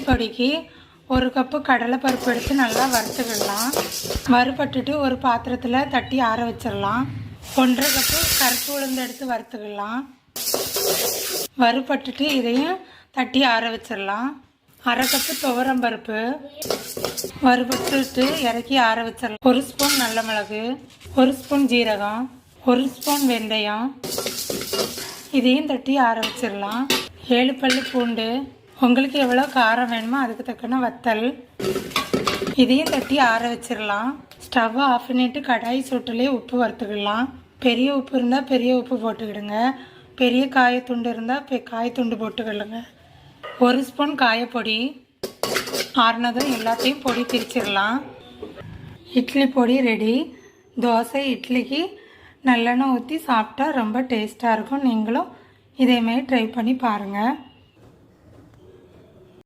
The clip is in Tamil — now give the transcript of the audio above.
பொடிக்கு ஒரு கப்பு கடலைப்பருப்பு எடுத்து நல்லா வறுத்துக்கிடலாம். வறுபட்டுட்டு ஒரு பாத்திரத்தில் தட்டி ஆற வச்சிடலாம். ஒன்றரை கப்பு கருப்பு உளுந்து எடுத்து வறுத்துக்கிடலாம். வறுபட்டுட்டு இதையும் தட்டி ஆற வச்சிடலாம். அரை கப்பு துவரம் பருப்பு வறுபட்டுட்டு இறக்கி ஆற வச்சிடலாம். ஒரு ஸ்பூன் நல்ல மிளகு ஒரு ஸ்பூன் ஜீரகம் ஒரு ஸ்பூன் வெந்தயம். இதையும் தட்டி ஆற வச்சிடலாம். ஏழு பல்லு பூண்டு உங்களுக்கு எவ்வளோ காரம் வேணுமோ அதுக்கு தக்கன வத்தல். இதையும் தட்டி ஆற வச்சிடலாம் ஸ்டவ்வை ஆஃப் பண்ணிட்டு கடாய் சூட்டிலே உப்பு வறுத்துக்கலாம். பெரிய உப்பு இருந்தால் பெரிய உப்பு போட்டுக்கிடுங்க. பெரிய காயத்துண்டு இருந்தால் பெ காயத்துண்டு போட்டுக்கிடுங்க ஒரு ஸ்பூன் காயப்பொடி. ஆறுனதும் எல்லாத்தையும் பொடி பிரிச்சிடலாம் இட்லி பொடி ரெடி. தோசை இட்லிக்கு நல்லெண்ணெய் ஊற்றி சாப்பிட்டா ரொம்ப டேஸ்ட்டாக இருக்கும். நீங்களும் இதேமாரி ட்ரை பண்ணி பாருங்கள்